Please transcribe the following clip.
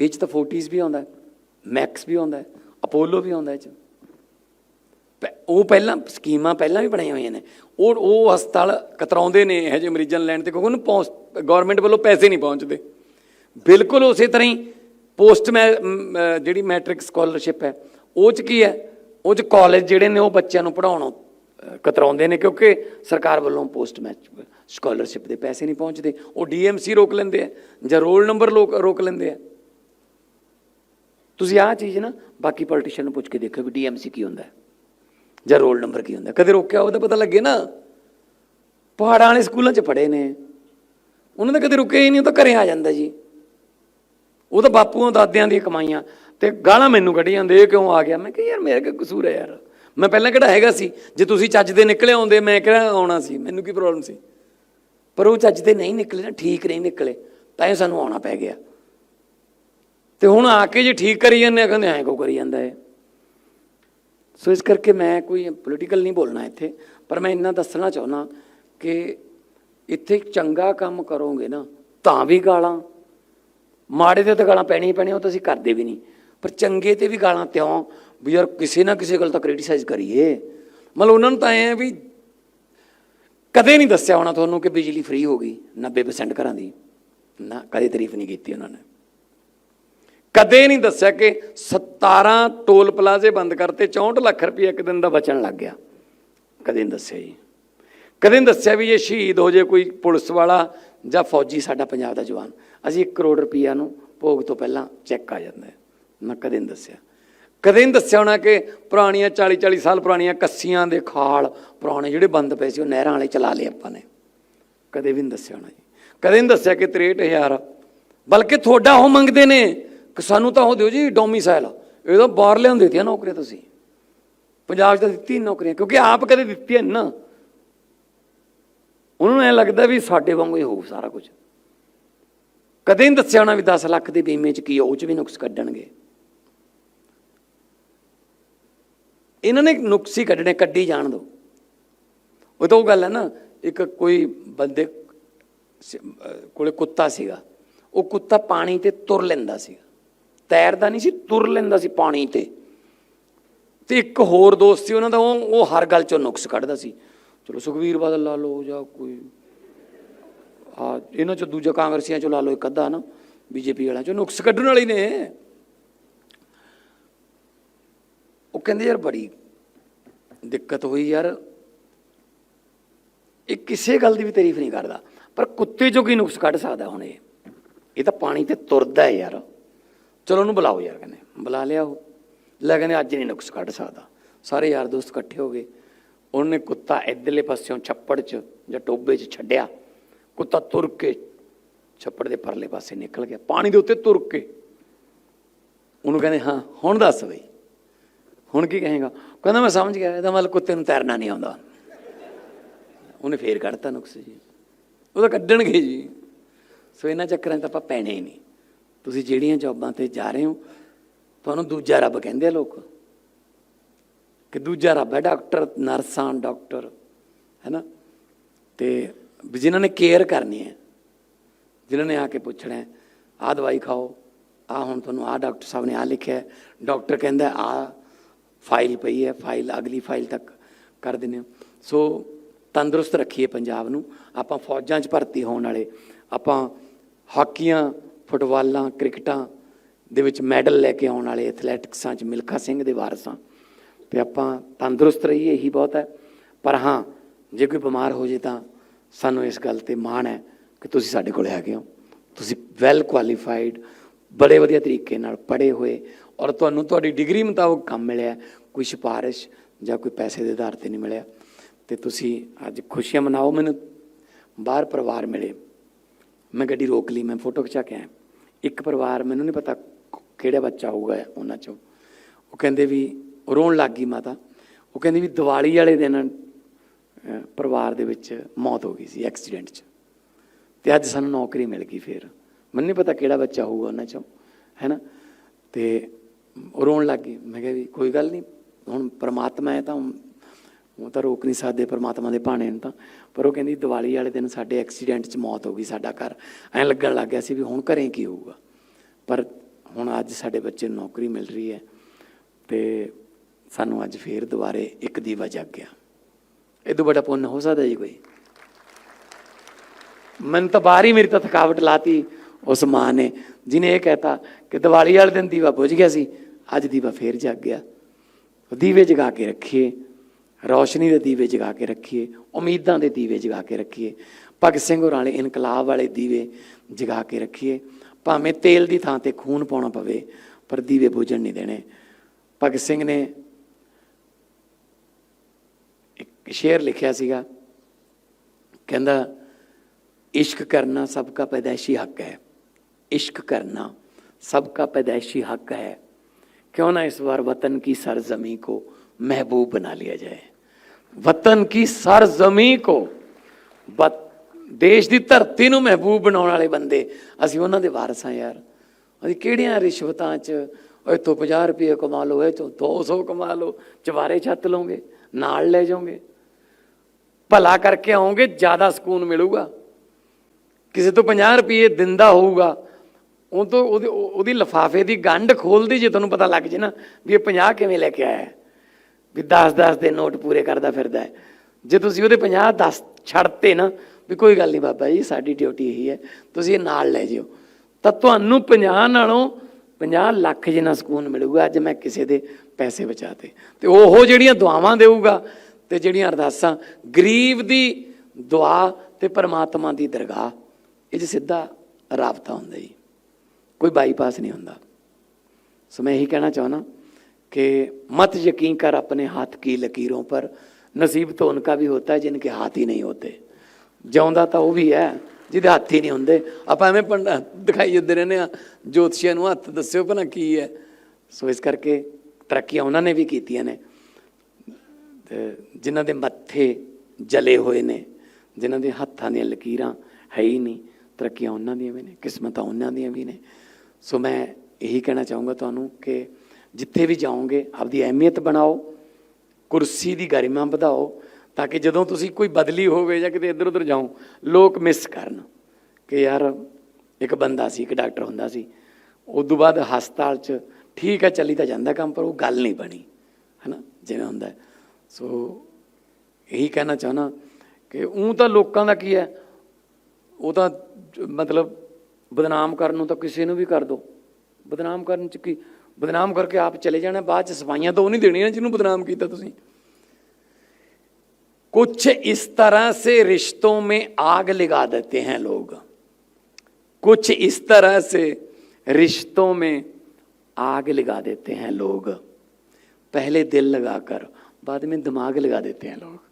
ਇਹ ਚ ਤਾਂ ਫੋਰਟੀਜ਼ ਵੀ ਆਉਂਦਾ ਮੈਕਸ ਵੀ ਆਉਂਦਾ ਅਪੋਲੋ ਵੀ ਆਉਂਦਾ ਇਹ ਚ। ਪ- ਉਹ ਪਹਿਲਾਂ, ਸਕੀਮਾਂ ਪਹਿਲਾਂ ਵੀ ਬਣਾਈਆਂ ਹੋਈਆਂ ਨੇ। ਉਹ ਉਹ ਹਸਪਤਾਲ ਕਤਰਾਉਂਦੇ ਨੇ, ਇਹੋ ਜਿਹੇ ਮਰੀਜ਼ਾਂ ਨੂੰ ਲੈਣ ਤੇ, ਕਿਉਂਕਿ ਉਹਨੂੰ ਗਵਰਨਮੈਂਟ ਵੱਲੋਂ ਪੈਸੇ ਨਹੀਂ ਪਹੁੰਚਦੇ। ਬਿਲਕੁਲ ਉਸੇ ਤਰ੍ਹਾਂ ਹੀ ਪੋਸਟ ਮੈ ਜਿਹੜੀ ਮੈਟ੍ਰਿਕ ਸਕਾਲਰਸ਼ਿਪ ਹੈ, ਉਹ ਚ ਕੀ ਹੈ? ਉਹ ਚ ਕਾਲਜ ਜਿਹੜੇ ਨੇ, ਉਹ ਬੱਚਿਆਂ ਨੂੰ ਪੜਾਉਣੋਂ ਕਤਰਾਉਂਦੇ ਨੇ, ਕਿਉਂਕਿ ਸਰਕਾਰ ਵੱਲੋਂ ਪੋਸਟ ਮੈਚ ਸਕਾਲਰਸ਼ਿਪ ਦੇ ਪੈਸੇ ਨਹੀਂ ਪਹੁੰਚਦੇ। ਉਹ ਡੀਐਮਸੀ ਰੋਕ ਲੈਂਦੇ ਆ, ਜਾਂ ਰੋਲ ਨੰਬਰ ਲੋਕ, ਰੋਕ ਲੈਂਦੇ ਆ। ਤੁਸੀਂ ਆਹ ਚੀਜ਼ ਨਾ ਬਾਕੀ ਪੋਲੀਟੀਸ਼ੀਅਨ ਨੂੰ ਪੁੱਛ ਕੇ ਦੇਖੋ ਵੀ ਡੀਐਮਸੀ ਕੀ ਹੁੰਦਾ ਹੈ ਜਾਂ ਰੋਲ ਨੰਬਰ ਕੀ ਹੁੰਦਾ ਕਦੇ ਰੋਕਿਆ ਤਾਂ ਪਤਾ ਲੱਗੇ ਨਾ। ਪਹਾੜਾਂ ਵਾਲੇ ਸਕੂਲਾਂ 'ਚ ਪੜ੍ਹੇ ਨੇ। ਉਹਨਾਂ ਦਾ ਕਦੇ ਰੁਕੇ ਹੀ ਨਹੀਂ, ਉਹ ਤਾਂ ਘਰੇ ਆ ਜਾਂਦਾ ਜੀ। ਉਹ ਤਾਂ ਬਾਪੂਆਂ, ਦਾਦਿਆਂ ਦੀਆਂ ਕਮਾਈਆਂ। ਤੇ ਗਾਲਾਂ ਮੈਨੂੰ ਕੱਢੀ ਜਾਂਦੇ, ਇਹ ਕਿਉਂ ਆ ਗਿਆ? ਮੈਂ ਕਿਹਾ, ਯਾਰ, ਮੇਰੇ ਕੀ ਕਸੂਰ ਹੈ ਯਾਰ? ਮੈਂ ਪਹਿਲਾਂ ਕਿਹੜਾ ਹੈਗਾ ਸੀ? ਜੇ ਤੁਸੀਂ ਚੱਜ ਦੇ ਨਿਕਲੇ ਆਉਂਦੇ, ਮੈਂ ਕਿਹੜਾ ਆਉਣਾ ਸੀ? ਮੈਨੂੰ ਕੀ ਪ੍ਰੋਬਲਮ ਸੀ? ਪਰ ਉਹ ਚੱਜ ਦੇ ਨਹੀਂ ਨਿਕਲੇ ਨਾ, ਠੀਕ ਨਹੀਂ ਨਿਕਲੇ, ਤਾਂ ਹੀ ਸਾਨੂੰ ਆਉਣਾ ਪੈ ਗਿਆ। ਤੇ ਹੁਣ ਆ ਕੇ ਜੇ ਠੀਕ ਕਰੀ ਜਾਂਦੇ ਆ, ਕਹਿੰਦੇ ਐਂ ਕੋ ਕਰੀ ਜਾਂਦਾ ਹੈ ਸੋ ਇਸ ਕਰਕੇ ਮੈਂ ਕੋਈ ਪੋਲੀਟੀਕਲ ਨਹੀਂ ਬੋਲਣਾ ਇੱਥੇ, ਪਰ ਮੈਂ ਇੰਨਾ ਦੱਸਣਾ ਚਾਹੁੰਦਾ ਕਿ ਇੱਥੇ ਚੰਗਾ ਕੰਮ ਕਰੋਗੇ ਨਾ, ਤਾਂ ਵੀ ਗਾਲਾਂ, ਮਾੜੇ ਤੇ ਤਾਂ ਗਾਲਾਂ ਪੈਣੀਆਂ ਪੈਣੀਆਂ, ਉਹ ਤਾਂ ਅਸੀਂ ਕਰਦੇ ਵੀ ਨਹੀਂ। ਪਰ ਚੰਗੇ ਤੇ ਵੀ ਗਾਲਾਂ ਤਿਉਂ ਵੀ ਯਾਰ ਕਿਸੇ ਨਾ ਕਿਸੇ ਗੱਲ ਤਾਂ ਕ੍ਰਿਟਿਸਾਈਜ਼ ਕਰੀਏ। ਮਤਲਬ ਉਹਨਾਂ ਨੂੰ ਤਾਂ ਐ ਵੀ ਕਦੇ ਨਹੀਂ ਦੱਸਿਆ ਹੋਣਾ ਤੁਹਾਨੂੰ ਕਿ ਬਿਜਲੀ ਫ੍ਰੀ ਹੋ ਗਈ 90% ਘਰਾਂ ਦੀ। ਨਾ, ਕਦੇ ਤਾਰੀਫ ਨਹੀਂ ਕੀਤੀ ਉਹਨਾਂ ਨੇ। ਕਦੇ ਨਹੀਂ ਦੱਸਿਆ ਕਿ 17 ਟੋਲ ਪਲਾਜ਼ੇ ਬੰਦ ਕਰਤੇ 64 ਲੱਖ ਰੁਪਏ ਇੱਕ ਦਿਨ ਦਾ ਬਚਣ ਲੱਗ ਗਿਆ। ਕਦੇ ਨਹੀਂ ਦੱਸਿਆ ਜੀ। ਕਦੇ ਨਹੀਂ ਦੱਸਿਆ ਵੀ ਜੇ ਸ਼ਹੀਦ ਹੋ ਜੇ ਕੋਈ ਪੁਲਿਸ ਵਾਲਾ ਜਾਂ ਫੌਜੀ ਸਾਡਾ ਪੰਜਾਬ ਦਾ ਜਵਾਨ। ਅਸੀਂ 1 ਕਰੋੜ ਰੁਪਈਆ ਨੂੰ ਭੋਗ ਤੋਂ ਪਹਿਲਾਂ ਚੈੱਕ ਆ ਜਾਂਦਾ ਮੈਂ ਕਦੇ ਨਹੀਂ ਦੱਸਿਆ। ਕਦੇ ਨਹੀਂ ਦੱਸਿਆ ਹੋਣਾ ਕਿ ਪੁਰਾਣੀਆਂ 40 40 ਸਾਲ ਪੁਰਾਣੀਆਂ ਕੱਸੀਆਂ ਦੇ ਖਾਲ ਪੁਰਾਣੇ ਜਿਹੜੇ ਬੰਦ ਪਏ ਸੀ, ਉਹ ਨਹਿਰਾਂ ਵਾਲੇ ਚਲਾ ਲਏ ਆਪਾਂ ਨੇ। ਕਦੇ ਵੀ ਨਹੀਂ ਦੱਸਿਆ ਹੋਣਾ ਜੀ। ਕਦੇ ਨਹੀਂ ਦੱਸਿਆ ਕਿ 63000 ਬਲਕਿ ਤੁਹਾਡਾ ਉਹ ਮੰਗਦੇ ਨੇ ਕਿ ਸਾਨੂੰ ਤਾਂ ਉਹ ਦਿਓ ਜੀ ਡੋਮਿਸਾਈਲ। ਇਹ ਤਾਂ ਬਾਹਰ ਲਿਆਉਂਦੇ ਦਿੱਤੀਆਂ ਨੌਕਰੀਆਂ ਤੁਸੀਂ। ਪੰਜਾਬ 'ਚ ਤਾਂ ਦਿੱਤੀ ਨੌਕਰੀਆਂ, ਕਿਉਂਕਿ ਆਪ ਕਦੇ ਦਿੱਤੀਆਂ ਨੀ ਨਾ। ਉਹਨਾਂ ਨੂੰ ਐ ਲੱਗਦਾ ਵੀ ਸਾਡੇ ਵਾਂਗੂ ਹੀ ਹੋਊ ਸਾਰਾ ਕੁਝ। ਕਦੇ ਨਹੀਂ ਦੱਸਿਆ ਹੋਣਾ ਵੀ 10 ਲੱਖ ਦੇ ਬੀਮੇ 'ਚ ਕੀ ਉਹ 'ਚ ਵੀ ਨੁਕਸ ਕੱਢਣਗੇ। ਇਹਨਾਂ ਨੇ ਨੁਕਸ ਹੀ ਕੱਢਣੇ, ਕੱਢੀ ਜਾਣ ਦਿਓ ਉਹ ਤਾਂ ਉਹ ਗੱਲ ਹੈ ਨਾ, ਇੱਕ ਕੋਈ ਬੰਦੇ ਸ- ਕੋਲੇ ਕੁੱਤਾ ਸੀਗਾ। ਉਹ ਕੁੱਤਾ ਪਾਣੀ ਤੇ ਤੁਰ ਲੈਂਦਾ ਸੀਗਾ। ਤੈਰਦਾ ਨਹੀਂ ਸੀ, ਤੁਰ ਲੈਂਦਾ ਸੀ ਪਾਣੀ ਤੇ। ਤੇ ਇੱਕ ਹੋਰ ਦੋਸਤ ਸੀ, ਉਹਨਾਂ ਦਾ ਉਹ ਉਹ ਹਰ ਗੱਲ ਚੋਂ ਨੁਕਸ ਕੱਢਦਾ ਸੀ। ਚਲੋ ਸੁਖਵੀਰ ਬਾਦਲ ਲਾ ਲਓ ਜਾਂ ਕੋਈ, ਆ, ਇਹਨਾਂ ਚੋਂ ਦੂਜਾ ਕਾਂਗਰਸੀਆਂ ਚੋਂ ਲਾ ਲਓ ਇੱਕ ਅੱਧਾ ਨਾ, ਬੀਜੇਪੀ ਵਾਲਿਆਂ ਚੋਂ ਨੁਕਸ ਕੱਢਣ ਵਾਲੇ ਨੇ। ਉਹ ਕਹਿੰਦੇ ਯਾਰ ਬੜੀ ਦਿੱਕਤ ਹੋਈ ਯਾਰ। ਇਹ ਕਿਸੇ ਗੱਲ ਦੀ ਵੀ ਤਾਰੀਫ ਨਹੀਂ ਕਰਦਾ। ਪਰ ਕੁੱਤੇ ਚੋਂ ਕੀ ਨੁਕਸ ਕੱਢ ਸਕਦਾ ਹੁਣ ਇਹ? ਇਹ ਤਾਂ ਪਾਣੀ ਤੇ ਤੁਰਦਾ ਹੈ ਯਾਰ। ਚਲੋ ਉਹਨੂੰ ਬੁਲਾਓ ਯਾਰ ਕਹਿੰਦੇ, ਬੁਲਾ ਲਿਆ ਉਹ। ਲੈ ਕਹਿੰਦੇ, ਅੱਜ ਨਹੀਂ ਨੁਕਸ ਕੱਢ ਸਕਦਾ। ਸਾਰੇ ਯਾਰ ਦੋਸਤ ਇਕੱਠੇ ਹੋ ਗਏ। ਉਹਨੇ ਕੁੱਤਾ ਇਧਰਲੇ ਪਾਸਿਓਂ ਛੱਪੜ 'ਚ ਜਾਂ ਟੋਬੇ 'ਚ ਛੱਡਿਆ। ਕੁੱਤਾ ਤੁਰ ਕੇ ਛੱਪੜ ਦੇ ਪਰਲੇ ਪਾਸੇ ਨਿਕਲ ਗਿਆ। ਪਾਣੀ ਦੇ ਉੱਤੇ ਤੁਰ ਕੇ। ਉਹਨੂੰ ਕਹਿੰਦੇ, ਹਾਂ, ਹੁਣ ਦੱਸ ਬਈ। ਹੁਣ ਕੀ ਕਹੇਗਾ? ਕਹਿੰਦਾ, ਮੈਂ ਸਮਝ ਗਿਆ, ਇਹਦਾ ਮਤਲਬ ਕੁੱਤੇ ਨੂੰ ਤੈਰਨਾ ਨਹੀਂ ਆਉਂਦਾ। ਉਹਨੇ ਫੇਰ ਕੱਢਤਾ ਨੁਕਸ ਜੀ। ਉਹ ਤਾਂ ਕੱਢਣਗੇ ਜੀ। ਸੋ ਇਹਨਾਂ ਚੱਕਰਾਂ 'ਚ ਤਾਂ ਆਪਾਂ ਪੈਣੇ ਹੀ ਨਹੀਂ। ਤੁਸੀਂ ਜਿਹੜੀਆਂ ਜੌਬਾਂ ਤੇ ਜਾ ਰਹੇ ਹੋ, ਤੁਹਾਨੂੰ ਦੂਜਾ ਰੱਬ ਕਹਿੰਦੇ ਆ ਲੋਕ। ਕਿ ਦੂਜਾ ਰੱਬ ਹੈ ਡਾਕਟਰ, ਨਰਸਾਂ, ਡਾਕਟਰ ਹੈਨਾ ਤੇ ਵੀ ਜਿਨ੍ਹਾਂ ਨੇ ਕੇਅਰ ਕਰਨੀ ਹੈ, ਜਿਨ੍ਹਾਂ ਨੇ ਆ ਕੇ ਪੁੱਛਣਾ ਹੈ, ਆਹ ਦਵਾਈ ਖਾਓ ਆ ਹੁਣ ਤੁਹਾਨੂੰ ਆ ਡਾਕਟਰ ਸਾਹਿਬ ਨੇ ਆ ਲਿਖਿਆ ਡਾਕਟਰ ਕਹਿੰਦਾ ਆ ਫਾਈਲ ਪਈ ਹੈ, ਫਾਈਲ ਅਗਲੀ ਫਾਈਲ ਤੱਕ ਕਰ ਦਿੰਦੇ ਹਾਂ। ਸੋ ਤੰਦਰੁਸਤ ਰੱਖੀਏ ਪੰਜਾਬ ਨੂੰ। ਆਪਾਂ ਫੌਜਾਂ 'ਚ ਭਰਤੀ ਹੋਣ ਵਾਲੇ, ਆਪਾਂ ਹਾਕੀਆਂ ਫੁੱਟਬਾਲਾਂ, ਕ੍ਰਿਕਟਾਂ ਦੇ ਵਿੱਚ ਮੈਡਲ ਲੈ ਕੇ ਆਉਣ ਵਾਲੇ ਐਥਲੈਟਿਕਸਾਂ 'ਚ ਮਿਲਖਾ ਸਿੰਘ ਦੇ ਵਾਰਸਾਂ ਤੇ ਆਪਾਂ ਤੰਦਰੁਸਤ ਰਹੀਏ, ਇਹੀ ਬਹੁਤ ਹੈ। ਪਰ ਹਾਂ, ਜੇ ਕੋਈ ਬਿਮਾਰ ਹੋ ਜੇ ਤਾਂ ਸਾਨੂੰ ਇਸ ਗੱਲ ਤੇ ਮਾਣ ਹੈ ਕਿ ਤੁਸੀਂ ਸਾਡੇ ਕੋਲ ਹੈਗੇ ਹੋ। ਤੁਸੀਂ ਵੈਲ ਕੁਆਲੀਫਾਈਡ ਬੜੇ ਵਧੀਆ ਤਰੀਕੇ ਨਾਲ ਪੜ੍ਹੇ ਹੋਏ ਔਰ ਤੁਹਾਨੂੰ ਤੁਹਾਡੀ ਡਿਗਰੀ ਮੁਤਾਬਕ ਕੰਮ ਮਿਲਿਆ, ਕੋਈ ਸਿਫਾਰਿਸ਼ ਜਾਂ ਕੋਈ ਪੈਸੇ ਦੇ ਆਧਾਰ ਤੇ ਨਹੀਂ ਮਿਲਿਆ। ਤੇ ਤੁਸੀਂ ਅੱਜ ਖੁਸ਼ੀਆਂ ਮਨਾਓ, ਮੈਨੂੰ ਬਾਹਰ ਪਰਿਵਾਰ ਮਿਲੇ। ਮੈਂ ਗੱਡੀ ਰੋਕ ਲਈ, ਮੈਂ ਫੋਟੋ ਖਿਚਾ ਕੇ ਆਇਆ। ਇੱਕ ਪਰਿਵਾਰ ਮੈਨੂੰ ਨਹੀਂ ਪਤਾ ਕਿਹੜਾ ਬੱਚਾ ਹੋਊਗਾ ਉਹਨਾਂ ਚੋਂ। ਉਹ ਕਹਿੰਦੇ ਵੀ ਰੋਣ ਲੱਗ ਗਈ ਮਾਤਾ। ਉਹ ਕਹਿੰਦੀ ਵੀ ਦੀਵਾਲੀ ਵਾਲੇ ਦਿਨ ਪਰਿਵਾਰ ਦੇ ਵਿੱਚ ਮੌਤ ਹੋ ਗਈ ਸੀ ਐਕਸੀਡੈਂਟ 'ਚ। ਤੇ ਅੱਜ ਸਾਨੂੰ ਨੌਕਰੀ ਮਿਲ ਗਈ ਫੇਰ। ਮੈਨੂੰ ਨਹੀਂ ਪਤਾ ਕਿਹੜਾ ਬੱਚਾ ਹੋਊਗਾ ਉਹਨਾਂ ਚੋਂ, ਹੈਨਾ? ਤੇ ਉਹ ਰੋਣ ਲੱਗ ਗਈ। ਮੈਂ ਕਿਹਾ ਵੀ ਕੋਈ ਗੱਲ ਨਹੀਂ, ਹੁਣ ਪਰਮਾਤਮਾ ਹੈ ਤਾਂ ਉਹ ਤਾਂ ਰੋਕ ਨਹੀਂ ਸਕਦੇ ਪਰਮਾਤਮਾ ਦੇ ਭਾਣੇ ਨੂੰ ਤਾਂ। ਪਰ ਉਹ ਕਹਿੰਦੀ, ਦੀਵਾਲੀ ਵਾਲੇ ਦਿਨ ਸਾਡੇ ਐਕਸੀਡੈਂਟ 'ਚ ਮੌਤ ਹੋ ਗਈ ਸਾਡਾ ਘਰ। ਐਂ ਲੱਗਣ ਲੱਗ ਗਿਆ ਸੀ ਵੀ ਹੁਣ ਘਰੇ ਕੀ ਹੋਊਗਾ। ਪਰ ਹੁਣ ਅੱਜ ਸਾਡੇ ਬੱਚੇ ਨੂੰ ਨੌਕਰੀ ਮਿਲ ਰਹੀ ਹੈ ਤੇ ਸਾਨੂੰ ਅੱਜ ਫੇਰ ਦੁਬਾਰੇ ਇੱਕ ਦੀਵਾ ਜਗ ਗਿਆ ਇਹ ਤੋਂ ਬੜਾ ਪੁੰਨ ਹੋ ਸਕਦਾ ਜੀ ਕੋਈ? ਮੈਨੂੰ ਤਾਂ ਬਾਹਰ ਹੀ ਮੇਰੀ ਤਾਂ ਥਕਾਵਟ ਲਾਤੀ ਉਸ ਮਾਂ ਨੇ ਜਿਨੇ ਇਹ ਕਹਿਤਾ ਕਿ ਦੀਵਾਲੀ ਵਾਲੇ ਦਿਨ ਦੀਵਾ ਬੁਝ ਗਿਆ ਸੀ, ਅੱਜ ਦੀਵਾ ਫੇਰ ਜਗ ਗਿਆ। ਦੀਵੇ ਜਗਾ ਕੇ ਰੱਖੀਏ। ਰੌਸ਼ਨੀ ਦੇ ਦੀਵੇ ਜਗਾ ਕੇ ਰੱਖੀਏ, ਉਮੀਦਾਂ ਦੇ ਦੀਵੇ ਜਗਾ ਕੇ ਰੱਖੀਏ, ਭਗਤ ਸਿੰਘ ਹੋਰਾਂ ਵਾਲੇ ਇਨਕਲਾਬ ਵਾਲੇ ਦੀਵੇ ਜਗਾ ਕੇ ਰੱਖੀਏ। ਭਾਵੇਂ ਤੇਲ ਦੀ ਥਾਂ ਤੇ ਖੂਨ ਪਾਉਣਾ ਪਵੇ, ਪਰ ਦੀਵੇ ਬੁਝਣ ਨਹੀਂ ਦੇਣੇ। ਭਗਤ ਸਿੰਘ ਨੇ ਇੱਕ ਸ਼ੇਰ ਲਿਖਿਆ ਸੀਗਾ, ਕਹਿੰਦਾ, ਇਸ਼ਕ ਕਰਨਾ ਸਭ ਦਾ ਪੈਦਾਇਸ਼ੀ ਹੱਕ ਹੈ। ਇਸ਼ਕ ਕਰਨਾ ਸਭ ਦਾ ਪੈਦਾਇਸ਼ੀ ਹੱਕ ਹੈ। ਕਿਉਂ ਨਾ ਇਸ ਵਾਰ ਵਤਨ ਕੀ ਸਰਜ਼ਮੀ ਕੋ महबूब बना लिया जाए ਵਤਨ ਕੀ ਸਰਜ਼ਮੀ ਕੋ ਵਤ- ਦੇਸ਼ ਦੀ ਧਰਤੀ ਨੂੰ ਮਹਿਬੂਬ ਬਣਾਉਣ ਵਾਲੇ ਬੰਦੇ ਅਸੀਂ ਉਹਨਾਂ ਦੇ ਵਾਰਸ ਹਾਂ ਯਾਰ ਅਸੀਂ ਕਿਹੜੀਆਂ ਰਿਸ਼ਵਤਾਂ 'ਚ ਉਹ ਇੱਥੋਂ 50 ਰੁਪਏ ਕਮਾ ਲਓ ਇਹ ਚੋਂ 200 ਕਮਾ ਲਓ ਚਵਾਰੇ ਛੱਤ ਲਓਗੇ ਨਾਲ ਲੈ ਜਾਓਗੇ ਭਲਾ ਕਰਕੇ ਆਓਗੇ ਜ਼ਿਆਦਾ ਸਕੂਨ ਮਿਲੂਗਾ ਕਿਸੇ ਤੋਂ 50 ਰੁਪਏ ਦਿੰਦਾ ਹੋਊਗਾ ਉਹ ਤੋਂ ਉਹਦੀ ਉਹ- ਉਹਦੀ ਲਫਾਫੇ ਦੀ ਗੰਢ ਖੋਲਦੀ ਜੇ ਤੁਹਾਨੂੰ ਪਤਾ ਲੱਗ ਜੇ ਨਾ ਵੀ ਇਹ 50 ਕਿਵੇਂ ਲੈ ਕੇ ਆਇਆ ਹੈ। ਵੀ 10-10 ਦੇ ਨੋਟ ਪੂਰੇ ਕਰਦਾ ਫਿਰਦਾ ਹੈ। ਜੇ ਤੁਸੀਂ ਉਹਦੇ 50 10 ਛੱਡਤੇ ਨਾ, ਵੀ ਕੋਈ ਗੱਲ ਨਹੀਂ ਬਾਬਾ ਜੀ, ਸਾਡੀ ਡਿਊਟੀ ਇਹੀ ਹੈ, ਤੁਸੀਂ ਇਹ ਨਾਲ ਲੈ ਜਿਓ। ਤਾਂ ਤੁਹਾਨੂੰ 50 ਨਾਲੋਂ 50 ਲੱਖ ਜਿੰਨਾ ਸਕੂਨ ਮਿਲੇਗਾ, ਅੱਜ ਮੈਂ ਕਿਸੇ ਦੇ ਪੈਸੇ ਬਚਾਤੇ। ਤੇ ਉਹ ਜਿਹੜੀਆਂ ਦੁਆਵਾਂ ਦੇਊਗਾ ਤੇ ਜਿਹੜੀਆਂ ਅਰਦਾਸਾਂ, ਗਰੀਬ ਦੀ ਦੁਆ ਤੇ ਪਰਮਾਤਮਾ ਦੀ ਦਰਗਾਹ, ਇਹ ਜ ਸਿੱਧਾ ਰਾਬਤਾ ਹੁੰਦਾ ਜੀ। ਕੋਈ ਬਾਈਪਾਸ ਨਹੀਂ ਹੁੰਦਾ। ਸੋ ਮੈਂ ਇਹੀ ਕਹਿਣਾ ਚਾਹਣਾ कि मत यकीन कर अपने हाथ की लकीरों पर नसीब तो उनका भी होता है जिनके हाथ ही नहीं होते ਜਿਉਂਦਾ ਤਾਂ ਉਹ ਵੀ ਹੈ ਜਿਹਦੇ ਹੱਥ ਹੀ ਨਹੀਂ ਹੁੰਦੇ ਆਪਾਂ ਐਵੇਂ ਪੰਡਾ ਦਿਖਾਈ ਜਾਂਦੇ ਰਹਿੰਦੇ ਆ ਜੋਤਸ਼ੀਆਂ ਨੂੰ ਹੱਥ ਦੱਸਿਓ ਭਲਾ ਕੀ ਹੈ ਸੋ ਇਸ ਕਰਕੇ ਤਰੱਕੀਆਂ ਉਹਨਾਂ ਨੇ ਵੀ ਕੀਤੀਆਂ ਨੇ ਤੇ ਜਿਨ੍ਹਾਂ ਦੇ ਮੱਥੇ ਜਲੇ ਹੋਏ ਨੇ ਜਿਨ੍ਹਾਂ ਦੇ ਹੱਥਾਂ ਦੀਆਂ ਲਕੀਰਾਂ ਹੈ ਹੀ ਨਹੀਂ ਤਰੱਕੀਆਂ ਉਹਨਾਂ ਦੀਆਂ ਵੀ ਨੇ ਕਿਸਮਤਾਂ ਉਹਨਾਂ ਦੀਆਂ ਵੀ ਨੇ ਸੋ ਮੈਂ ਇਹੀ ਕਹਿਣਾ ਚਾਹੂੰਗਾ ਤੁਹਾਨੂੰ ਕਿ ਜਿੱਥੇ ਵੀ ਜਾਓਗੇ, ਆਪਦੀ ਅਹਿਮੀਅਤ ਬਣਾਓ, ਕੁਰਸੀ ਦੀ ਗਰਿਮਾ ਵਧਾਓ, ਤਾਂ ਕਿ ਜਦੋਂ ਤੁਸੀਂ ਕੋਈ ਬਦਲੀ ਹੋਵੇ ਜਾਂ ਕਿਤੇ ਇੱਧਰ ਉੱਧਰ ਜਾਓ, ਲੋਕ ਮਿਸ ਕਰਨ ਕਿ ਯਾਰ ਇੱਕ ਬੰਦਾ ਸੀ, ਇੱਕ ਡਾਕਟਰ ਹੁੰਦਾ ਸੀ ਉਸ ਤੋਂ ਬਾਅਦ ਹਸਪਤਾਲ 'ਚ ਠੀਕ ਹੈ, ਚੱਲੀ ਤਾਂ ਜਾਂਦਾ ਕੰਮ, ਪਰ ਉਹ ਗੱਲ ਨਹੀਂ ਬਣੀ, ਹੈਨਾ, ਜਿਵੇਂ ਹੁੰਦਾ ਸੋ ਇਹੀ ਕਹਿਣਾ ਚਾਹਨਾ ਕਿ ਉਹ ਤਾਂ ਲੋਕਾਂ ਦਾ ਕੀ ਹੈ, ਉਹ ਤਾਂ ਮਤਲਬ ਬਦਨਾਮ ਕਰਨ ਨੂੰ ਤਾਂ ਕਿਸੇ ਨੂੰ ਵੀ ਕਰ ਦੋ, ਬਦਨਾਮ ਕਰਨ ਚ ਕੀ ਬਦਨਾਮ ਕਰਕੇ ਆਪ ਚਲੇ ਜਾਣਾ ਬਾਅਦ ਚ ਸਫਾਈਆਂ ਤਾਂ ਉਹ ਨਹੀਂ ਦੇਣੀਆਂ ਜਿਹਨੂੰ ਬਦਨਾਮ ਕੀਤਾ ਤੁਸੀਂ कुछ इस तरह से रिश्तों में आग लगा देते हैं लोग कुछ इस तरह से रिश्तों में आग लगा देते हैं लोग पहले दिल लगाकर बाद में दिमाग लगा देते हैं लोग